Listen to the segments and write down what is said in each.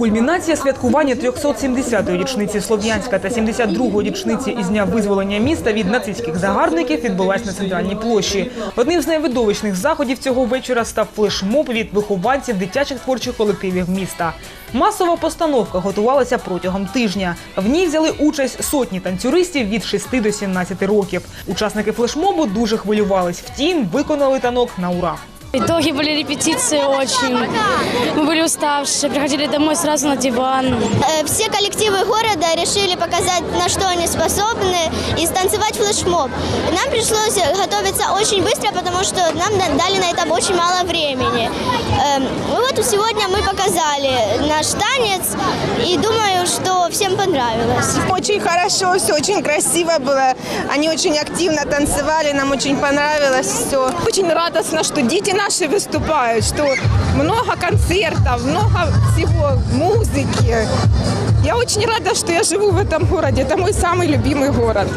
Кульмінація святкування 370-ї річниці Слов'янська та 72-ї річниці із дня визволення міста від нацистських загарбників відбулась на центральній площі. Одним з найвидовищних заходів цього вечора став флешмоб від вихованців дитячих творчих колективів міста. Масова постановка готувалася протягом тижня. В ній взяли участь сотні танцюристів від 6 до 17 років. Учасники флешмобу дуже хвилювались. Втім, виконали танок на ура. Итоги были репетиции очень. Мы были уставшие, приходили домой сразу на диван. Э, Все коллективы города решили показать, на что они способны, и станцевать флешмоб. Нам пришлось готовиться очень быстро, потому что нам на- дали на это очень мало времени. Эм, Ну вот сегодня мы показали наш танец, и думаю, что всем понравилось. Очень хорошо, все очень красиво было. Они очень активно танцевали, нам очень понравилось все. Очень радостно, что дети наши выступают, что много концертов, много всего, музыки. Я очень рада, что я живу в этом городе. Это мой самый любимый город.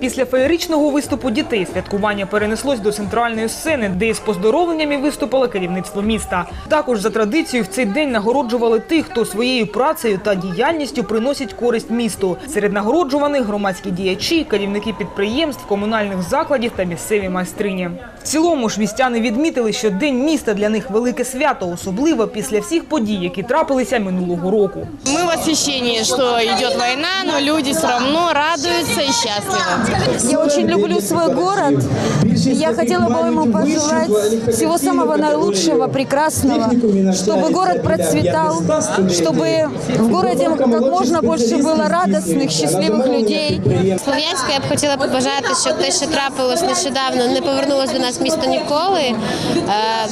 Після феєричного виступу дітей святкування перенеслось до центральної сцени, де із поздоровленнями виступило керівництво міста. Також за традицією в цей день нагороджували тих, хто своєю працею та діяльністю приносить користь місту. Серед нагороджуваних громадські діячі, керівники підприємств, комунальних закладів та місцеві майстрині. В цілому ж містяни відмітили, що день міста для них велике свято, особливо після всих подій, які трапилися минулого року. Мы в восхищении, что идет война, но люди все равно радуются и счастливы. Я очень люблю свой город. И Я хотела бы ему пожелать всего самого наилучшего, прекрасного, чтобы город процветал, чтобы в городе как можно больше было радостных, счастливых людей. Слов'янську я б хотіла побажати, щоб те, що трапилось нещодавно, не повернулося до нас в місто ніколи. Е,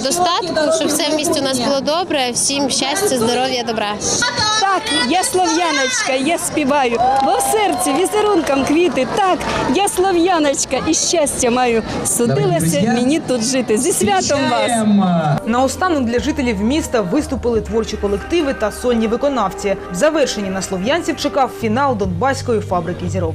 Достатку, щоб все в місті у нас було добре. Всім щастя, здоров'я, добра. Так, я слов'яночка, я співаю, бо в серці візерунком квіти. Так, я слов'яночка і щастя маю. Судилася мені тут жити. Зі святом вас! Наостанок для жителів міста виступили творчі колективи та сонні виконавці. В завершенні на слов'янців чекав фінал Донбаської фабрики зірок.